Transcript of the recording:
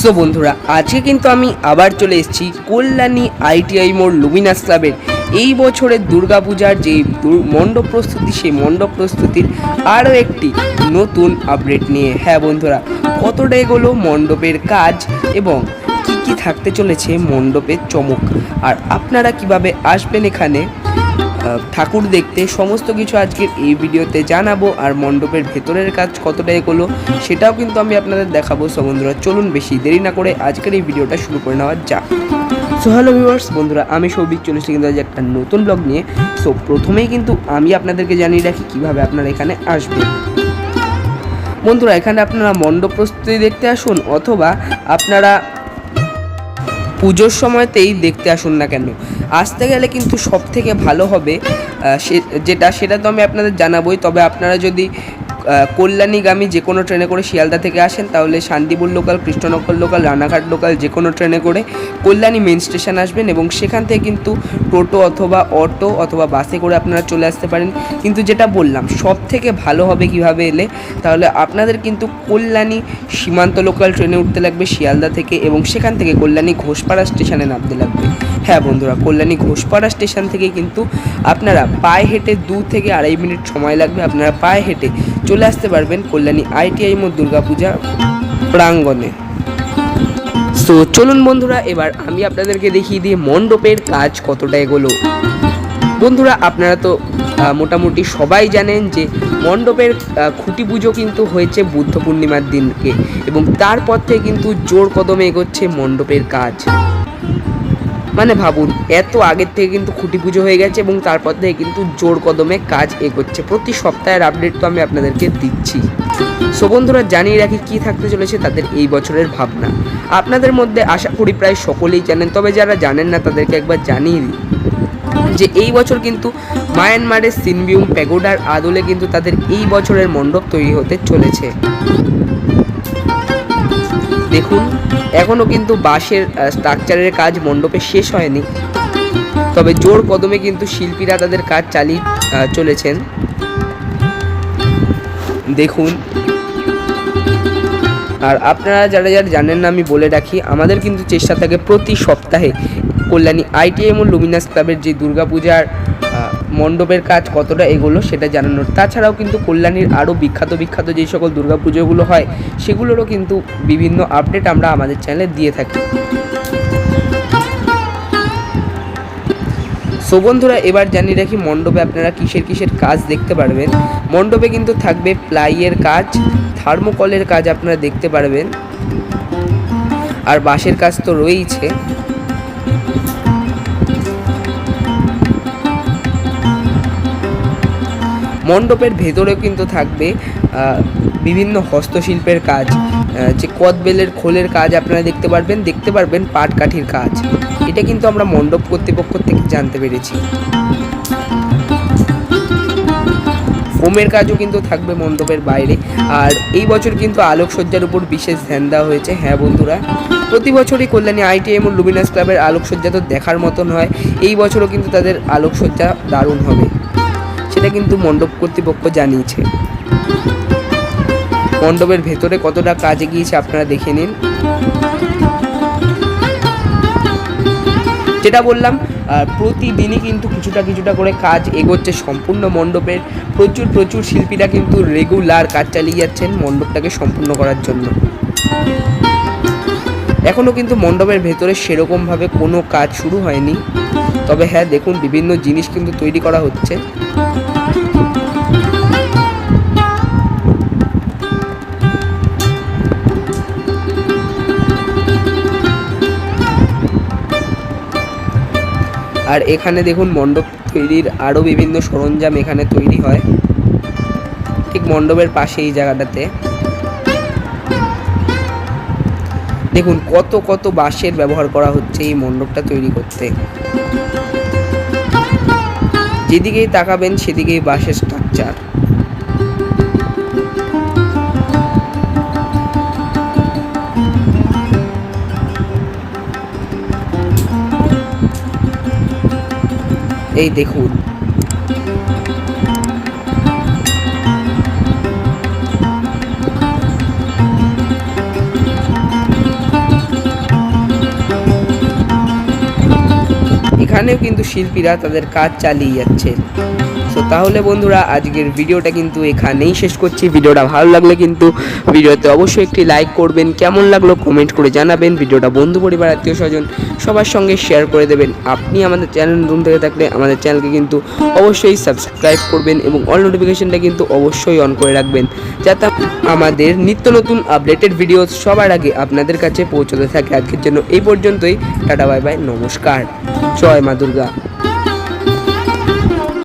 So বন্ধুরা, আজকে কিন্তু আমি আবার চলে এসেছি কল্যাণী আইটিআই মোড় লুমিনাস ক্লাবের। এই বছরের দুর্গাপূজার যে মণ্ডপ প্রস্তুতি, সেই মণ্ডপ প্রস্তুতির আরও একটি নতুন আপডেট নিয়ে। হ্যাঁ বন্ধুরা, কতটা এগোলো মণ্ডপের কাজ এবং কি কি থাকতে চলেছে মণ্ডপের চমক? আর আপনারা কীভাবে আসবেন এখানে? ঠাকুর দেখতে। সমস্ত কিছু আজকের এই ভিডিওতে জানাব। আর মণ্ডপের ভেতরের কাজ কতটা এগোলো, সেটাও কিন্তু আমি আপনাদের দেখাবো। সো বন্ধুরা, চলুন বেশি দেরি না করে আজকের এই ভিডিওটা শুরু করে নেওয়া যাক। সো হ্যালো ভিউয়ার্স, বন্ধুরা, আমি সৌভিক, চলে এসেছি কিন্তু আজ একটা নতুন ব্লগ নিয়ে। সো প্রথমেই কিন্তু আমি আপনাদেরকে জানিয়ে রাখি কীভাবে আপনারা এখানে আসবেন। বন্ধুরা, এখানে আপনারা মণ্ডপ প্রস্তুতি দেখতে আসুন, অথবা আপনারা পুজোর সময়তেই দেখতে আসুন না কেন। আসতে গেলে কিন্তু সব থেকে ভালো হবে সে- যেটা, সেটা তো আমি আপনাদের জানাবোই। তবে আপনারা যদি কল্যাণীগামী যে কোনো ট্রেনে করে শিয়ালদা থেকে আসেন, তাহলে Shantipur local, Krishnanagar local, Ranaghat local যে কোনো ট্রেনে করে কল্যাণী মেন স্টেশন আসবেন এবং সেখান থেকে কিন্তু টোটো অথবা অটো অথবা বাসে করে আপনারা চলে আসতে পারেন। কিন্তু যেটা বললাম সব থেকে ভালো হবে কীভাবে এলে, তাহলে আপনাদের কিন্তু কল্যাণী সীমান্ত লোকাল ট্রেনে উঠতে লাগবে শিয়ালদা থেকে এবং সেখান থেকে কল্যাণী ঘোষপাড়া স্টেশনে নামতে লাগবে। হ্যাঁ বন্ধুরা, কল্যাণী ঘোষপাড়া স্টেশন থেকে কিন্তু আপনারা পায়ে হেঁটে দু থেকে আড়াই মিনিট সময় লাগবে। আপনারা পায়ে হেঁটে চলে আসতে পারবেন কল্যাণী আইটিআই মোড় দুর্গাপূজা প্রাঙ্গণে। তো চলুন বন্ধুরা, এবার আমি আপনাদেরকে দেখিয়ে দিই মণ্ডপের কাজ কতটা এগোলো। বন্ধুরা, আপনারা তো মোটামুটি সবাই জানেন যে মণ্ডপের খুঁটি পুজো কিন্তু হয়েছে বুদ্ধ পূর্ণিমার দিনকে এবং তারপর থেকে কিন্তু জোর কদমে এগোচ্ছে মণ্ডপের কাজ। মানে ভাবুন, এত আগের থেকে কিন্তু খুঁটি পুজো হয়ে গেছে এবং তারপর থেকে কিন্তু জোর কদমে কাজ এগোচ্ছে। প্রতি সপ্তাহের আপডেট তো আমি আপনাদেরকে দিচ্ছি। সো বন্ধুরা, জানিয়ে রাখি কী থাকতে চলেছে তাদের এই বছরের ভাবনা। আপনাদের মধ্যে আশা করি প্রায় সকলেই জানেন, তবে যারা জানেন না তাদেরকে একবার জানিয়ে দিই যে এই বছর কিন্তু মায়ানমারের সিনবিউম প্যাগোডার আদলে কিন্তু তাদের এই বছরের মণ্ডপ তৈরি হতে চলেছে। দেখুন এখনও কিন্তু বাঁশের স্ট্রাকচারের কাজ মণ্ডপে শেষ হয়নি। তবে জোর কদমে কিন্তু শিল্পীরা তাদের কাজ চালিয়ে চলেছেন। দেখুন। আর আপনারা যারা যারা জানেন না, আমি বলে রাখি, আমাদের কিন্তু চেষ্টা থাকে প্রতি সপ্তাহে কল্যাণী আইটিএম ও লুমিনাস ক্লাবের যে দুর্গাপূজার মণ্ডপের কাজ কতটা এগুলো সেটা জানানোর। তাছাড়াও কিন্তু কল্যাণীর আরও বিখ্যাত বিখ্যাত যেই সকল দুর্গাপুজোগুলো হয়, সেগুলোরও কিন্তু বিভিন্ন আপডেট আমরা আমাদের চ্যানেলে দিয়ে থাকি। সো বন্ধুরা, এবার জানিয়ে রাখি মণ্ডপে আপনারা কিসের কিসের কাজ দেখতে পারবেন। মণ্ডপে কিন্তু থাকবে প্লাইয়ের কাজ, থার্মোকলের কাজ আপনারা দেখতে পারবেন। আর বাঁশের কাজ তো রয়েইছে। মণ্ডপের ভেতরেও কিন্তু থাকবে বিভিন্ন হস্তশিল্পের কাজ যে কদবেলের খোলের কাজ আপনারা দেখতে পারবেন দেখতে পারবেন পাটকাঠির কাজ। এটা কিন্তু আমরা মণ্ডপ কর্তৃপক্ষ থেকে জানতে পেরেছি। ফোমের কাজও কিন্তু থাকবে মণ্ডপের বাইরে। আর এই বছর কিন্তু আলোকসজ্জার উপর বিশেষ ধ্যান দেওয়া হয়েছে। হ্যাঁ বন্ধুরা, প্রতি বছরই কল্যাণী আইটিএম ও লুমিনাস ক্লাবের আলোকসজ্জা তো দেখার মতন হয়। এই বছরও কিন্তু তাদের আলোকসজ্জা দারুণ হবে। সেটা কিন্তু মণ্ডপ কর্তৃপক্ষ জানিয়েছে। মণ্ডপের ভেতরে কতটা কাজ এগিয়েছে আপনারা দেখে নিন। যেটা বললাম প্রতিদিনই কিন্তু কিছুটা কিছুটা করে কাজ এগোচ্ছে সম্পূর্ণ মণ্ডপের। প্রচুর প্রচুর শিল্পীরা কিন্তু রেগুলার কাজ চালিয়ে যাচ্ছেন মণ্ডপটাকে সম্পূর্ণ করার জন্য। এখনও কিন্তু মণ্ডপের ভেতরে সেরকমভাবে কোনো কাজ শুরু হয়নি। তবে হ্যাঁ দেখুন, বিভিন্ন জিনিস কিন্তু তৈরি করা হচ্ছে। আর এখানে দেখুন মণ্ডপ তৈরির আরও বিভিন্ন সরঞ্জাম এখানে তৈরি হয়। ঠিক মণ্ডপের পাশে এই জায়গাটাতে। দেখুন কত কত বাঁশের ব্যবহার করা হচ্ছে এই মণ্ডপটা তৈরি করতে। যেদিকেই তাকাবেন সেদিকেই বাঁশের স্ট্রাকচার এই দেখুন। এখানেও কিন্তু শিল্পীরা তাদের কাজ চালিয়ে যাচ্ছে। তো তাহলে বন্ধুরা, আজকের ভিডিওটা কিন্তু এখানেই শেষ করছি। ভিডিওটা ভালো লাগলে কিন্তু ভিডিওতে অবশ্যই একটি লাইক করবেন, কেমন লাগল কমেন্ট করে জানাবেন। ভিডিওটা বন্ধু পরিবার, আত্মীয় স্বজন সবার সঙ্গে শেয়ার করে দেবেন। আপনি আমাদের চ্যানেল নতুন থেকে থাকলে আমাদের চ্যানেলকে কিন্তু অবশ্যই সাবস্ক্রাইব করবেন এবং অল নোটিফিকেশনটা কিন্তু অবশ্যই অন করে রাখবেন, যাতে আমাদের নিত্য নতুন আপডেটেড ভিডিও সবার আগে আপনাদের কাছে পৌঁছতে থাকে। আজকের জন্য এই পর্যন্তই। টাটা, বাই বাই, নমস্কার। জয় মা দুর্গা।